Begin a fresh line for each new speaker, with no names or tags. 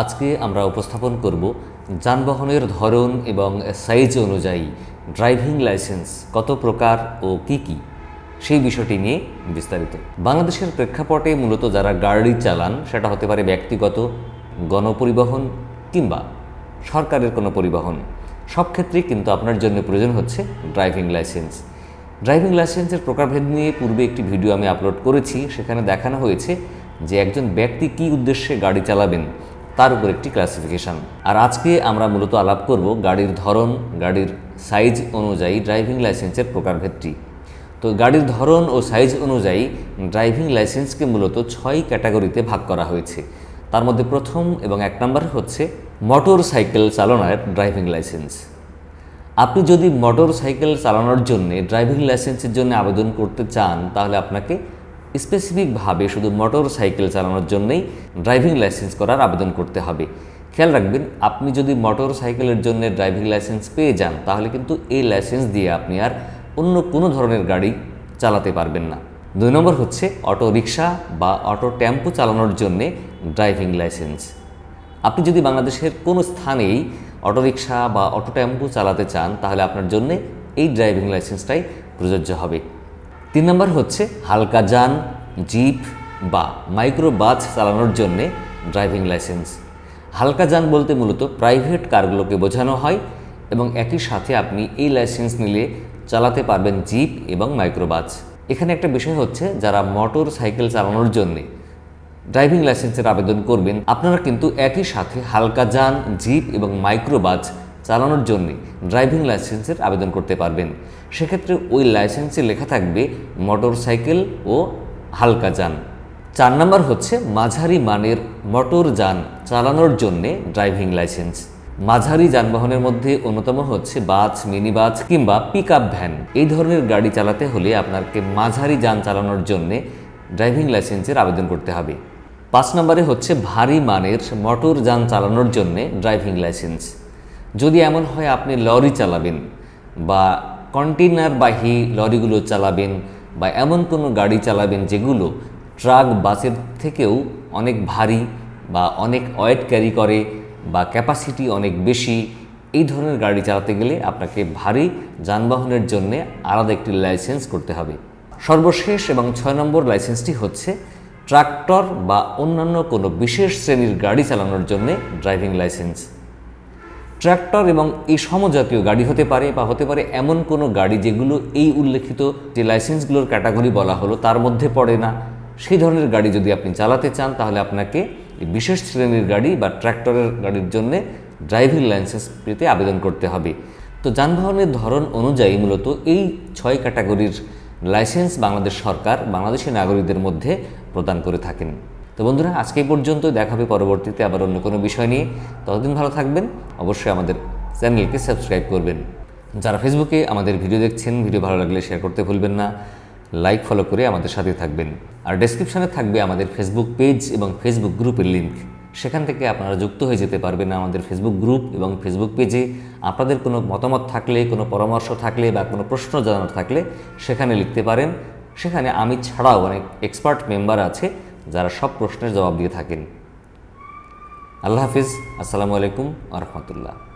আজকে আমরা উপস্থাপন করব যানবাহনের ধরন এবং সাইজ অনুযায়ী ড্রাইভিং লাইসেন্স কত প্রকার ও কি কি, সেই বিষয়টি নিয়ে বিস্তারিত। বাংলাদেশের প্রেক্ষাপটে মূলত যারা গাড়ি চালান, সেটা হতে পারে ব্যক্তিগত, গণপরিবহন কিংবা সরকারের কোনো পরিবহন, সব ক্ষেত্রেই কিন্তু আপনার জন্য প্রয়োজন হচ্ছে ড্রাইভিং লাইসেন্স ড্রাইভিং লাইসেন্সের প্রকারভেদ নিয়ে পূর্বে একটি ভিডিও আমি আপলোড করেছি, সেখানে দেখানো হয়েছে যে একজন ব্যক্তি কী উদ্দেশ্যে গাড়ি চালাবেন তার উপর একটি ক্লাসিফিকেশান আর আজকে আমরা মূলত আলাপ করব গাড়ির ধরন, গাড়ির সাইজ অনুযায়ী ড্রাইভিং লাইসেন্সের প্রকারভেদটি। তো গাড়ির ধরন ও সাইজ অনুযায়ী ড্রাইভিং লাইসেন্সকে মূলত ছয় ক্যাটাগরিতে ভাগ করা হয়েছে। তার মধ্যে প্রথম এবং এক নম্বর হচ্ছে মোটর সাইকেল চালনার ড্রাইভিং লাইসেন্স আপনি যদি মোটর সাইকেল চালানোর জন্য ড্রাইভিং লাইসেন্সের জন্য আবেদন করতে চান, তাহলে আপনাকে স্পেসিফিকভাবে শুধু মোটর সাইকেল চালানোর জন্যই ড্রাইভিং লাইসেন্স করার আবেদন করতে হবে। খেয়াল রাখবেন, আপনি যদি মোটর সাইকেলের জন্য ড্রাইভিং লাইসেন্স পেয়ে যান, তাহলে কিন্তু এই লাইসেন্স দিয়ে আপনি আর অন্য কোনো ধরনের গাড়ি চালাতে পারবেন না। দুই নম্বর হচ্ছে অটো রিক্সা বা অটো টেম্পো চালানোর জন্যে ড্রাইভিং লাইসেন্স। আপনি যদি বাংলাদেশের কোনো স্থানেই অটোরিকশা বা অটো টেম্পো চালাতে চান, তাহলে আপনার জন্য এই ড্রাইভিং লাইসেন্সটাই প্রযোজ্য হবে। তিন নম্বর হচ্ছে হালকা যান, জিপ বা মাইক্রো বাস চালানোর জন্যে ড্রাইভিং লাইসেন্স। হালকা যান বলতে মূলত প্রাইভেট কারগুলোকে বোঝানো হয় এবং একই সাথে আপনি এই লাইসেন্স নিলে চালাতে পারবেন জিপ এবং মাইক্রোবাস। এখানে একটা বিষয় হচ্ছে যারা মোটর সাইকেল চালানোর জন্যে ড্রাইভিং লাইসেন্সের আবেদন করবেন, আপনারা কিন্তু একই সাথে হালকা যান, জিপ এবং মাইক্রোবাস চালানোর জন্য ড্রাইভিং লাইসেন্সের আবেদন করতে পারবেন। সেক্ষেত্রে ওই লাইসেন্সে লেখা থাকবে মোটর সাইকেল ও হালকা যান। চার নম্বর হচ্ছে মাঝারি মানের মোটর যান চালানোর জন্যে ড্রাইভিং লাইসেন্স। মাঝারি যানবাহনের মধ্যে অন্যতম হচ্ছে বাস মিনি বাস কিংবা পিক আপ ভ্যান। এই ধরনের গাড়ি চালাতে হলে আপনাকে মাঝারি যান চালানোর জন্যে ড্রাইভিং লাইসেন্সের আবেদন করতে হবে। পাঁচ নম্বরে হচ্ছে ভারী মানের মোটর যান চালানোর জন্যে ড্রাইভিং লাইসেন্স। যদি এমন হয় আপনি লরি চালাবেন বা কন্টেনারবাহী লরিগুলো চালাবেন বা এমন কোনো গাড়ি চালাবেন যেগুলো ট্রাক, বাসের থেকেও অনেক ভারী বা অনেক ওয়েট ক্যারি করে বা ক্যাপাসিটি অনেক বেশি, এই ধরনের গাড়ি চালাতে গেলে আপনাকে ভারী যানবাহনের জন্য আলাদা একটি লাইসেন্স করতে হবে। সর্বশেষ এবং ছয় নম্বর লাইসেন্সটি হচ্ছে ট্রাক্টর বা অন্যান্য কোনো বিশেষ শ্রেণির গাড়ি চালানোর জন্য ড্রাইভিং লাইসেন্স। ট্রাক্টর এবং এই সমজাতীয় গাড়ি হতে পারে বা হতে পারে এমন কোনো গাড়ি যেগুলো এই উল্লেখিত যে লাইসেন্সগুলোর ক্যাটাগরি বলা হলো তার মধ্যে পড়ে না। সেই ধরনের গাড়ি যদি আপনি চালাতে চান, তাহলে আপনাকে বিশেষ শ্রেণির গাড়ি বা ট্র্যাক্টরের গাড়ির জন্য ড্রাইভিং লাইসেন্স পেতে আবেদন করতে হবে। তো যানবাহনের ধরন অনুযায়ী মূলত এই ছয় ক্যাটাগরির লাইসেন্স বাংলাদেশ সরকার বাংলাদেশের নাগরিকদের মধ্যে প্রদান করে থাকেন। তো বন্ধুরা, আজকে পর্যন্ত দেখাবে পরবর্তীতে আবার অন্য কোনো বিষয় নিয়ে। ততদিন ভালো থাকবেন। অবশ্যই আমাদের চ্যানেলকে সাবস্ক্রাইব করবেন। যারা ফেসবুকে আমাদের ভিডিও দেখছেন, ভিডিও ভালো লাগলে শেয়ার করতে ভুলবেন না। লাইক ফলো করে আমাদের সাথে থাকবেন। আর ডেসক্রিপশনে থাকবে আমাদের ফেসবুক পেজ এবং ফেসবুক গ্রুপের লিঙ্ক সেখান থেকে আপনারা যুক্ত হয়ে যেতে পারবেন আমাদের ফেসবুক গ্রুপ এবং ফেসবুক পেজে আপনাদের কোনো মতামত থাকলে, কোনো পরামর্শ থাকলে বা কোনো প্রশ্ন জানার থাকলে সেখানে লিখতে পারেন। সেখানে আমি ছাড়াও অনেক এক্সপার্ট মেম্বার আছে। যারা সব প্রশ্নের জবাব দিয়ে থাকেন। আল্লাহ হাফিজ আসসালামু আলাইকুম আ রহমতুল্লাহ।